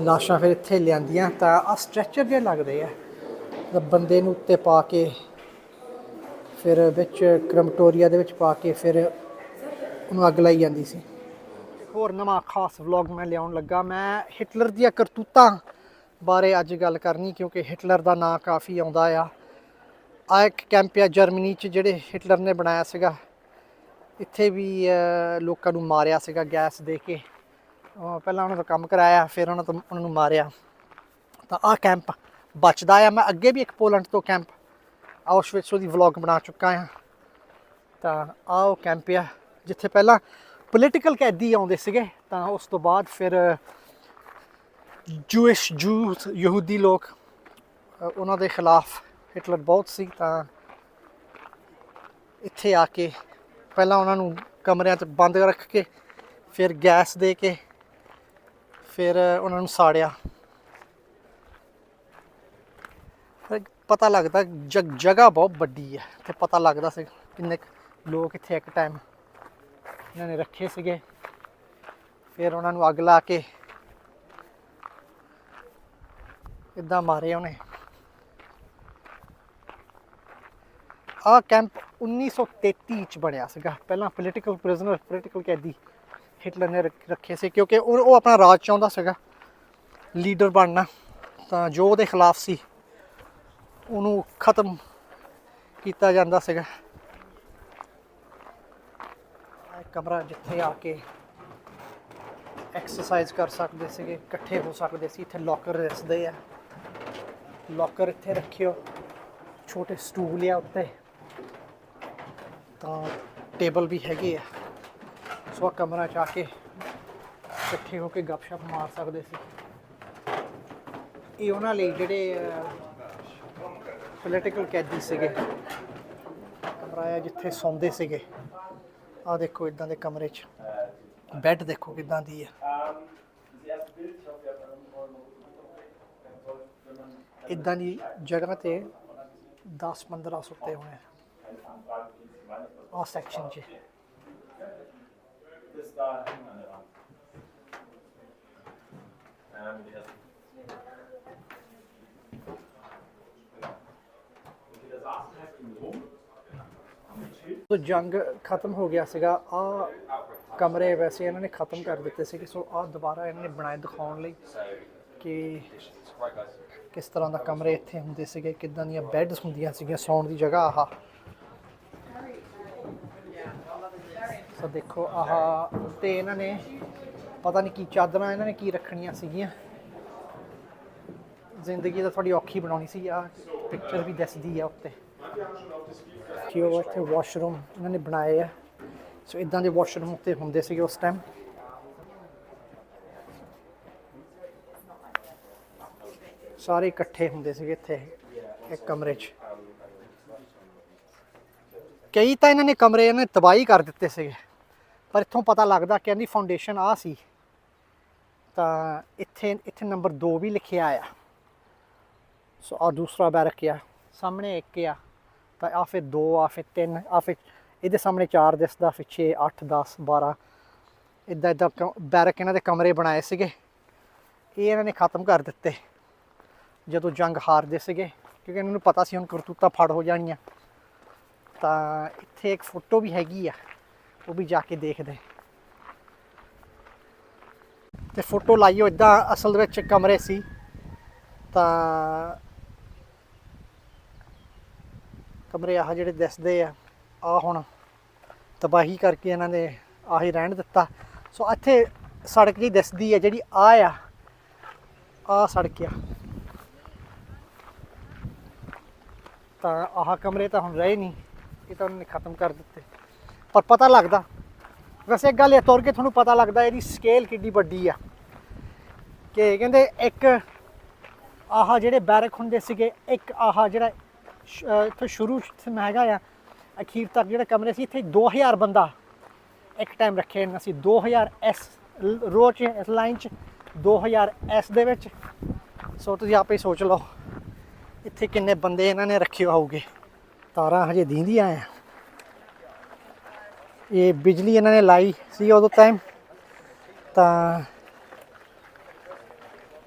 ਲਾਸ਼ਾਂ ਫਿਰ ਇੱਥੇ ਲਿਆਂਦੀਆਂ, ਤਾਂ ਆ ਸਟ੍ਰੈਚਰ ਜਿਹੇ ਲੱਗਦੇ ਆ। ਤਾਂ ਬੰਦੇ ਨੂੰ ਉੱਤੇ ਪਾ ਕੇ ਫਿਰ ਵਿੱਚ ਕ੍ਰਮਟੋਰੀਆ ਦੇ ਵਿੱਚ ਪਾ ਕੇ ਫਿਰ ਉਹਨੂੰ ਅੱਗ ਲਾਈ ਜਾਂਦੀ ਸੀ। ਹੋਰ ਨਵਾਂ ਖਾਸ ਵਲੌਗ ਮੈਂ ਲਿਆਉਣ ਲੱਗਾ। ਮੈਂ ਹਿਟਲਰ ਦੀਆਂ ਕਰਤੂਤਾਂ ਬਾਰੇ ਅੱਜ ਗੱਲ ਕਰਨੀ, ਕਿਉਂਕਿ ਹਿਟਲਰ ਦਾ ਨਾਂ ਕਾਫੀ ਆਉਂਦਾ ਆ। ਆ ਇੱਕ ਕੈਂਪ ਆ ਜਰਮਨੀ ਚ, ਜਿਹੜੇ ਹਿਟਲਰ ਨੇ ਬਣਾਇਆ ਸੀਗਾ। ਇੱਥੇ ਵੀ ਲੋਕਾਂ ਨੂੰ ਮਾਰਿਆ ਸੀਗਾ ਗੈਸ ਦੇ ਕੇ। ਪਹਿਲਾਂ ਉਹਨਾਂ ਦਾ ਕੰਮ ਕਰਾਇਆ, ਫਿਰ ਉਹਨਾਂ ਤੋਂ ਉਹਨਾਂ ਨੂੰ ਮਾਰਿਆ। ਤਾਂ ਆਹ ਕੈਂਪ ਬਚਦਾ ਆ। ਮੈਂ ਅੱਗੇ ਵੀ ਇੱਕ ਪੋਲੈਂਡ ਤੋਂ ਕੈਂਪ ਆਉਸ਼ਵਿਟਸ ਦੀ ਵਲੌਗ ਬਣਾ ਚੁੱਕਾ ਆ। ਤਾਂ ਆਹ ਉਹ ਕੈਂਪ ਆ, ਜਿੱਥੇ ਪਹਿਲਾਂ ਪੋਲੀਟੀਕਲ ਕੈਦੀ ਆਉਂਦੇ ਸੀਗੇ। ਤਾਂ ਉਸ ਤੋਂ ਬਾਅਦ ਫਿਰ ਜੂਇਸ਼ ਜੂ ਯਹੂਦੀ ਲੋਕ ਉਹਨਾਂ ਦੇ ਖਿਲਾਫ ਹਿਟਲਰ ਬਹੁਤ ਸੀ। ਤਾਂ ਇੱਥੇ ਆ ਕੇ ਪਹਿਲਾਂ ਉਹਨਾਂ ਨੂੰ ਕਮਰਿਆਂ 'ਚ ਬੰਦ ਰੱਖ ਕੇ, ਫਿਰ ਗੈਸ ਦੇ ਕੇ ਫਿਰ ਉਹਨਾਂ ਨੂੰ ਸਾੜਿਆ। ਪਤਾ ਲੱਗਦਾ ਜਗ, ਜਗ੍ਹਾ ਬਹੁਤ ਵੱਡੀ ਹੈ ਤੇ ਪਤਾ ਲੱਗਦਾ ਸੀ ਕਿੰਨੇ ਲੋਕ ਇੱਥੇ ਇੱਕ ਟਾਈਮ ਇਹਨਾਂ ਨੇ ਰੱਖੇ ਸੀਗੇ। ਫਿਰ ਉਹਨਾਂ ਨੂੰ ਅੱਗ ਲਾ ਕੇ ਇਦਾਂ ਮਾਰੇ ਉਹਨੇ। ਆਹ ਕੈਂਪ 1933 ਚ ਬਣਿਆ ਸੀਗਾ। ਪਹਿਲਾਂ ਪੋਲੀਟੀਕਲ ਪ੍ਰਿਜ਼ਨਰ ਪੋਲੀਟੀਕਲ ਕੈਦੀ ਹਿਟਲਰ ਨੇ ਰੱਖ- ਰੱਖੇ ਸੀ, ਕਿਉਂਕਿ ਉਹ ਉਹ ਆਪਣਾ ਰਾਜ ਚਾਹੁੰਦਾ ਸੀਗਾ। ਲੀਡਰ ਬਣਨਾ। ਤਾਂ ਜੋ ਉਹਦੇ ਖਿਲਾਫ ਸੀ। ਉਹਨੂੰ ਖਤਮ ਕੀਤਾ ਜਾਂਦਾ ਸੀਗਾ। ਕਮਰਾ ਜਿੱਥੇ ਆ ਕੇ ਐਕਸਰਸਾਈਜ਼ ਕਰ ਸਕਦੇ ਸੀਗੇ, ਇਕੱਠੇ ਹੋ ਸਕਦੇ ਸੀ। ਇੱਥੇ ਲੋਕਰ ਦਿਸਦੇ ਆ। ਲੋਕਰ ਇੱਥੇ ਰੱਖਿਓ। ਛੋਟੇ ਸਟੂਲ ਆ ਉੱਤੇ। ਤਾਂ ਟੇਬਲ ਵੀ ਹੈਗੇ ਆ। ਸੋ ਆਹ ਕਮਰਾ ਚ ਆ ਕੇ ਇਕੱਠੇ ਹੋ ਕੇ ਗੱਪਸ਼ਪ ਮਾਰ ਸਕਦੇ ਸੀ। ਇਹ ਉਹਨਾਂ ਲਈ ਜਿਹੜੇ ਪੋਲੀਟੀਕਲ ਕੈਦੀ ਸੀਗੇ। ਕਮਰਾ ਆ ਜਿੱਥੇ ਸੌਂਦੇ ਸੀਗੇ। ਆ ਦੇਖੋ ਇਦਾਂ ਦੇ ਕਮਰੇ 'ਚ। ਬੈੱਡ ਦੇਖੋ ਕਿਦਾਂ ਦੀ ਹੈ ਇਦਾਂ ਦੀ ਜਗ੍ਹਾ ਤੇ 10 15 ਸੁੱਤੇ ਹੋਣੇ ਆ। ਸੈਕਸ਼ਨ 'ਚ। Und wir saßen halt im Rum, haben gechillt. ਸੋ ਜੰਗ ਖਤਮ ਹੋ ਗਿਆ ਸੀਗਾ ਆ ਕਮਰੇ ਵੈਸੇ ਇਹਨਾਂ ਨੇ ਖਤਮ ਕਰ ਦਿੱਤੇ ਸੀਗੇ ਸੋ ਆ ਦੁਬਾਰਾ ਇਹਨਾਂ ਨੇ ਬਣਾਏ ਦਿਖਾਉਣ ਲਈ ਕਿ ਕਿਸ ਤਰ੍ਹਾਂ ਦਾ ਕਮਰੇ ਇੱਥੇ ਹੁੰਦੇ ਸੀਗੇ ਕਿੱਦਾਂ ਦੀਆਂ ਬੈੱਡਸ ਹੁੰਦੀਆਂ ਸੀਗੀਆਂ ਸੌਣ ਦੀ ਜਗ੍ਹਾ ਆਹ ਸੋ ਦੇਖੋ, ਆਹ ਉੱਤੇ ਇਹਨਾਂ ਨੇ ਪਤਾ ਨਹੀਂ ਕੀ ਚਾਦਰਾਂ ਇਹਨਾਂ ਨੇ ਕੀ ਰੱਖਣੀਆਂ ਸੀਗੀਆਂ। ਜ਼ਿੰਦਗੀ ਤਾਂ ਥੋੜੀ ਔਖੀ ਬਣਾਉਣੀ ਸੀ ਆ ਪਿਕਚਰ ਵੀ ਦੱਸਦੀ ਆ ਉੱਤੇ। ਕਿ ਉਹ ਇੱਥੇ ਵਾਸ਼ਰੂਮ ਇਹਨਾਂ ਨੇ ਬਣਾਏ ਆ। ਸੋ ਇਦਾਂ ਦੇ ਵਾਸ਼ਰੂਮ ਉੱਤੇ ਹੁੰਦੇ ਸੀਗੇ ਉਸ ਟਾਈਮ ਸਾਰੇ ਇਕੱਠੇ ਹੁੰਦੇ ਸੀਗੇ ਇੱਥੇ, ਇੱਕ ਕਮਰੇ 'ਚ। ਕਈ ਤਾਂ ਇਹਨਾਂ ਨੇ ਕਮਰੇ ਇਹਨਾਂ ਨੇ ਤਬਾਹੀ ਕਰ ਦਿੱਤੇ ਸੀਗੇ। ਪਰ ਇੱਥੋਂ ਪਤਾ ਲੱਗਦਾ ਕਿ ਇਹਦੀ ਫਾਊਂਡੇਸ਼ਨ ਆ ਸੀ। ਤਾਂ ਇੱਥੇ ਇੱਥੇ ਨੰਬਰ 2 ਵੀ ਲਿਖਿਆ ਆ। ਸੋ ਆ ਦੂਸਰਾ ਬੈਰਕ ਆ, ਸਾਹਮਣੇ ਇੱਕ ਆ, ਤਾਂ ਆ ਫਿਰ 2 ਆ ਫਿਰ 3 ਆ ਫਿਰ ਇਹਦੇ ਸਾਹਮਣੇ 4 ਦਿਸਦਾ ਫਿਰ 6 8 10 12 ਇਦਾਂ ਇਦਾਂ ਬੈਰਕ ਇਹਨਾਂ ਦੇ ਕਮਰੇ ਬਣਾਏ ਸੀਗੇ। ਇਹ ਇਹਨਾਂ ਨੇ ਖਤਮ ਕਰ ਦਿੱਤੇ, ਜਦੋਂ ਜੰਗ ਹਾਰਦੇ ਸੀਗੇ, ਕਿਉਂਕਿ ਇਹਨਾਂ ਨੂੰ ਪਤਾ ਸੀ ਹੁਣ ਕਰਤੂਤਾਂ ਫੜ ਹੋ ਜਾਣੀਆਂ। ਤਾਂ ਇੱਥੇ ਇੱਕ ਫੋਟੋ ਵੀ ਹੈਗੀ ਆ। ਉਹ ਵੀ ਜਾ ਕੇ ਦੇਖਦੇ। ਤੇ ਫੋਟੋ ਲਾਈਓ ਇਦਾਂ ਅਸਲ ਵਿੱਚ ਕਮਰੇ ਸੀ। ਤਾਂ ਕਮਰੇ ਆਹ ਜਿਹੜੇ ਦਿਸਦੇ ਆ ਆ ਹੁਣ ਤਬਾਹੀ ਕਰਕੇ ਇਹਨਾਂ ਨੇ ਆਹੀ ਰਹਿਣ ਦਿੱਤਾ। ਸੋ ਇੱਥੇ ਸੜਕ ਜੀ ਦਿਸਦੀ ਹੈ ਜਿਹੜੀ ਆ ਆ ਆ ਸੜਕ ਆ। ਤਾਂ ਆਹ ਕਮਰੇ ਤਾਂ ਹੁਣ ਰਹੇ ਨਹੀਂ, ਇਹ ਤਾਂ ਉਹਨਾਂ ਨੇ ਖਤਮ ਕਰ ਦਿੱਤੇ। ਪਰ ਪਤਾ ਲੱਗਦਾ। ਵੈਸੇ ਇੱਕ ਗੱਲ ਇਹ ਤੁਰ ਕੇ ਤੁਹਾਨੂੰ ਪਤਾ ਲੱਗਦਾ, ਇਹਦੀ ਸਕੇਲ ਕਿੱਡੀ ਵੱਡੀ ਆ। ਕਿ ਕਹਿੰਦੇ ਇੱਕ ਆਹ ਜਿਹੜੇ ਬੈਰਕ ਹੁੰਦੇ ਸੀਗੇ, ਇੱਕ ਆਹ ਜਿਹੜਾ ਇੱਥੋਂ ਸ਼ੁਰੂ ਤੋਂ ਹੈਗਾ ਆ, ਅਖੀਰ ਤੱਕ ਜਿਹੜੇ ਕਮਰੇ ਸੀ, ਇੱਥੇ 2000 ਬੰਦਾ ਇੱਕ ਟਾਈਮ ਰੱਖੇ ਇਹਨਾਂ ਸੀ। 2000 ਐਸ ਰੋ ਚ, ਇਸ ਲਾਈਨ ਚ 2000 ਐਸ ਦੇ ਵਿੱਚ। ਸੋ ਤੁਸੀਂ ਆਪੇ ਸੋਚ ਲਓ, ਇੱਥੇ ਕਿੰਨੇ ਬੰਦੇ ਇਹਨਾਂ ਨੇ ਰੱਖੇ ਹੋਊਗੇ। ਤਾਰਾਂ ਹਜੇ ਦੀਂਦੀਆਂ ਆ। ਇਹ ਬਿਜਲੀ ਇਹਨਾਂ ਨੇ ਲਾਈ ਸੀ ਉਦੋਂ ਟਾਈਮ ਤਾਂ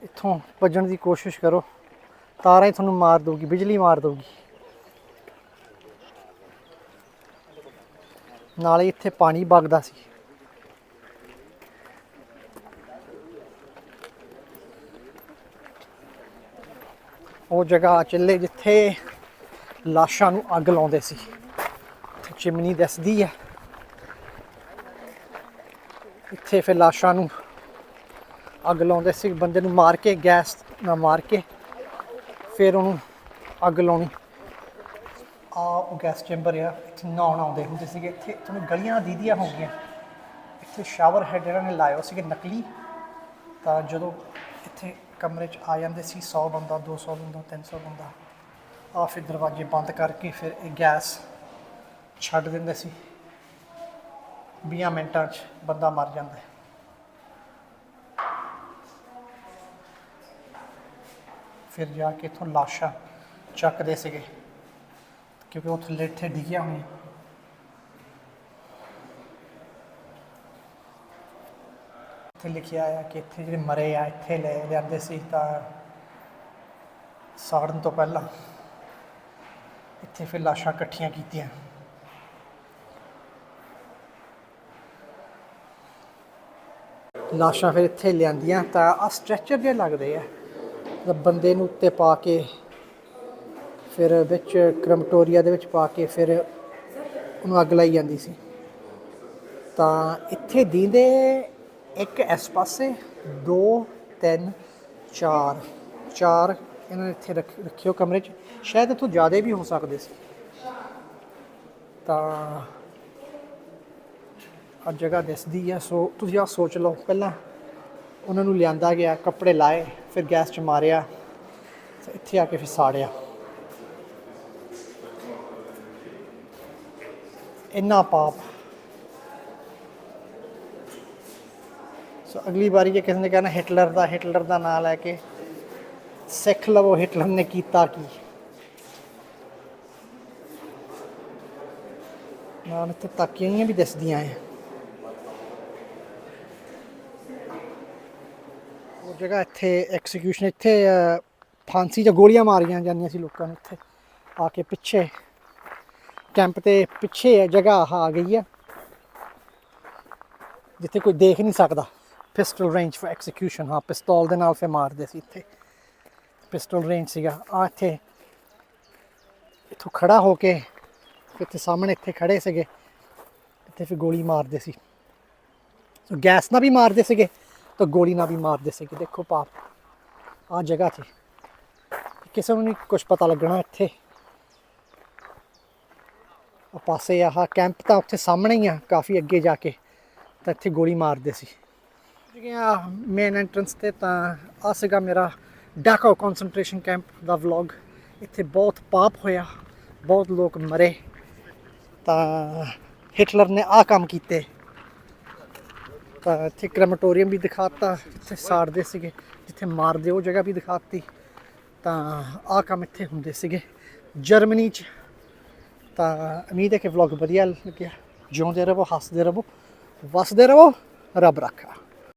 ਇੱਥੋਂ ਭੱਜਣ ਦੀ ਕੋਸ਼ਿਸ਼ ਕਰੋ ਤਾਰਾਂ ਹੀ ਤੁਹਾਨੂੰ ਮਾਰ ਦਊਗੀ, ਬਿਜਲੀ ਮਾਰ ਦਊਗੀ। ਨਾਲੇ ਇੱਥੇ ਪਾਣੀ ਵਗਦਾ ਸੀ। ਉਹ ਜਗ੍ਹਾ ਚੱਲੇ ਜਿੱਥੇ ਲਾਸ਼ਾਂ ਨੂੰ ਅੱਗ ਲਾਉਂਦੇ ਸੀ ਚਿਮਨੀ ਦੱਸਦੀ ਹੈ। ਇੱਥੇ ਫਿਰ ਲਾਸ਼ਾਂ ਨੂੰ ਅੱਗ ਲਾਉਂਦੇ ਸੀ, ਬੰਦੇ ਨੂੰ ਮਾਰ ਕੇ, ਗੈਸ ਨਾਲ ਮਾਰ ਕੇ ਫਿਰ ਉਹਨੂੰ ਅੱਗ ਲਾਉਣੀ। ਆ ਉਹ ਗੈਸ ਚੈਂਬਰ ਆ, ਇੱਥੇ ਨਹਾਉਣ ਆਉਂਦੇ ਹੁੰਦੇ ਸੀਗੇ। ਇੱਥੇ ਤੁਹਾਨੂੰ ਗਲੀਆਂ ਦੀਦੀਆਂ ਹੋ ਗਈਆਂ। ਇੱਥੇ ਸ਼ਾਵਰ ਹੈਡ ਇਹਨਾਂ ਨੇ ਲਾਇਓ ਸੀਗੇ ਨਕਲੀ। ਤਾਂ ਜਦੋਂ ਇੱਥੇ ਕਮਰੇ 'ਚ ਆ ਜਾਂਦੇ ਸੀ 100 ਬੰਦਾ 200 ਬੰਦਾ 300 ਬੰਦਾ, ਆ ਫਿਰ ਦਰਵਾਜ਼ੇ ਬੰਦ ਕਰਕੇ ਫਿਰ ਇਹ ਗੈਸ ਛੱਡ ਦਿੰਦੇ ਸੀ। 20 ਮਿੰਟਾਂ 'ਚ ਬੰਦਾ ਮਰ ਜਾਂਦਾ ਹੈ। ਫਿਰ ਜਾ ਕੇ ਇੱਥੋਂ ਲਾਸ਼ਾਂ ਚੱਕਦੇ ਸੀਗੇ, ਕਿਉਂਕਿ ਉਹ ਥੱਲੇ ਇੱਥੇ ਡਿੱਗੀਆਂ ਹੋਈਆਂ। ਇੱਥੇ ਲਿਖਿਆ ਆ ਕਿ ਇੱਥੇ ਜਿਹੜੇ ਮਰੇ ਆ, ਇੱਥੇ ਲੈ ਜਾਂਦੇ ਸੀ ਤਾਂ ਸਾੜਨ ਤੋਂ ਪਹਿਲਾਂ ਇੱਥੇ ਫਿਰ ਲਾਸ਼ਾਂ ਇਕੱਠੀਆਂ ਕੀਤੀਆਂ। ਲਾਸ਼ਾਂ ਫਿਰ ਇੱਥੇ ਲਿਆਂਦੀਆਂ ਤਾਂ ਆ ਸਟ੍ਰੈਚਰ ਜਿਹੇ ਲੱਗਦੇ ਆ। ਤਾਂ ਬੰਦੇ ਨੂੰ ਉੱਤੇ ਪਾ ਕੇ ਫਿਰ ਵਿੱਚ ਕ੍ਰਮਟੋਰੀਆ ਦੇ ਵਿੱਚ ਪਾ ਕੇ ਫਿਰ ਉਹਨੂੰ ਅੱਗ ਲਾਈ ਜਾਂਦੀ ਸੀ। ਤਾਂ ਇੱਥੇ ਦੀਂਦੇ ਇੱਕ ਇਸ ਪਾਸੇ, ਦੋ, ਤਿੰਨ, ਚਾਰ। ਚਾਰ ਇਹਨਾਂ ਨੇ ਇੱਥੇ ਰੱਖ ਰੱਖਿਓ ਕਮਰੇ 'ਚ। ਸ਼ਾਇਦ ਇੱਥੋਂ ਜ਼ਿਆਦਾ ਵੀ ਹੋ ਸਕਦੇ ਸੀ। ਤਾਂ ਆ ਜਗ੍ਹਾ ਦਿਸਦੀ ਆ, ਸੋ ਤੁਸੀਂ ਆ ਸੋਚ ਲਓ, ਪਹਿਲਾਂ ਉਹਨਾਂ ਨੂੰ ਲਿਆਂਦਾ ਗਿਆ, ਕੱਪੜੇ ਲਾਏ, ਫਿਰ ਗੈਸ 'ਚ ਮਾਰਿਆ ਇੱਥੇ ਆ ਕੇ ਫਿਰ ਸਾੜਿਆ। ਇੰਨਾ ਪਾਪ। ਸੋ ਅਗਲੀ ਵਾਰੀ ਜੇ ਕਿਸੇ ਨੇ ਕਹਿਣਾ ਹਿਟਲਰ ਦਾ ਹਿਟਲਰ ਦਾ ਨਾਂ ਲੈ ਕੇ, ਸਿੱਖ ਲਵੋ ਹਿਟਲਰ ਨੇ ਕੀਤਾ ਕੀ। ਨਾਲ ਇੱਥੇ ਤਾਕੀਆਂ ਵੀ ਦਿਸਦੀਆਂ ਐ। ਜਗ੍ਹਾ ਇੱਥੇ ਐਕਸੀਕਿਊਸ਼ਨ ਇੱਥੇ ਫਾਂਸੀ ਜਾਂ ਗੋਲੀਆਂ ਮਾਰੀਆਂ ਜਾਂਦੀਆਂ ਸੀ ਲੋਕਾਂ ਨੂੰ ਇੱਥੇ। ਆ ਕੇ ਪਿੱਛੇ ਕੈਂਪ ਤੇ ਪਿੱਛੇ ਹੈ ਜਗ੍ਹਾ ਆਹ ਆ ਗਈ ਹੈ ਜਿੱਥੇ ਕੋਈ ਦੇਖ ਨਹੀਂ ਸਕਦਾ। ਪਿਸਟਲ ਰੇਂਜ ਫॉर ਐਕਸੀਕਿਊਸ਼ਨ ਹਾਂ, ਪਿਸਤੌਲ ਦੇ ਨਾਲ ਫੇ ਮਾਰਦੇ ਸੀ ਇੱਥੇ। ਪਿਸਟਲ ਰੇਂਜ ਸੀਗਾ। ਆ ਇੱਥੇ, ਇੱਥੋਂ ਖੜਾ ਹੋ ਕੇ ਇੱਥੇ ਸਾਹਮਣੇ ਇੱਥੇ ਖੜੇ ਸੀਗੇ। ਇੱਥੇ ਫਿਰ ਗੋਲੀ ਮਾਰਦੇ ਸੀ। ਸੋ ਗੈਸ ਨਾਲ ਵੀ ਮਾਰਦੇ ਸੀਗੇ। ਤਾਂ ਗੋਲੀ ਨਾਲ ਵੀ ਮਾਰਦੇ ਸੀਗੇ ਦੇਖੋ ਪਾਪ। ਆ ਜਗ੍ਹਾ 'ਤੇ। ਕਿਸੇ ਨੂੰ ਨਹੀਂ ਕੁਝ ਪਤਾ ਲੱਗਣਾ ਇੱਥੇ। ਉਹ ਪਾਸੇ ਆਹ ਕੈਂਪ ਤਾਂ ਉੱਥੇ ਸਾਹਮਣੇ ਹੀ ਆ, ਕਾਫੀ ਅੱਗੇ ਜਾ ਕੇ। ਤਾਂ ਇੱਥੇ ਗੋਲੀ ਮਾਰਦੇ ਸੀ। ਗਿਆ ਮੇਨ ਐਂਟਰੈਂਸ ਤੇ ਤਾਂ ਆ ਸੀਗਾ ਮੇਰਾ ਡਾਕਾ ਕਨਸੈਂਟਰੇਸ਼ਨ ਕੈਂਪ ਦਾ ਵਲੌਗ ਇੱਥੇ ਬਹੁਤ ਪਾਪ ਹੋਇਆ। ਬਹੁਤ ਲੋਕ ਮਰੇ। ਤਾਂ ਹਿਟਲਰ ਨੇ ਆ ਕੰਮ ਕੀਤੇ। ਤਾਂ ਇੱਥੇ ਕ੍ਰੈਮਟੋਰੀਅਮ ਵੀ ਦਿਖਾਤਾ, ਜਿੱਥੇ ਸਾੜਦੇ ਸੀਗੇ, ਜਿੱਥੇ ਮਾਰਦੇ ਉਹ ਜਗ੍ਹਾ ਵੀ ਦਿਖਾਤੀ। ਤਾਂ ਆ ਕੰਮ ਇੱਥੇ ਹੁੰਦੇ ਸੀਗੇ। ਜਰਮਨੀ 'ਚ। ਤਾਂ ਉਮੀਦ ਹੈ ਕਿ ਵਲੌਗ ਵਧੀਆ ਲੱਗਿਆ। ਜਿਉਂਦੇ ਰਹੋ, ਹੱਸਦੇ ਰਹੋ, ਵਸਦੇ ਰਹੋ, ਰੱਬ ਰੱਖਾ।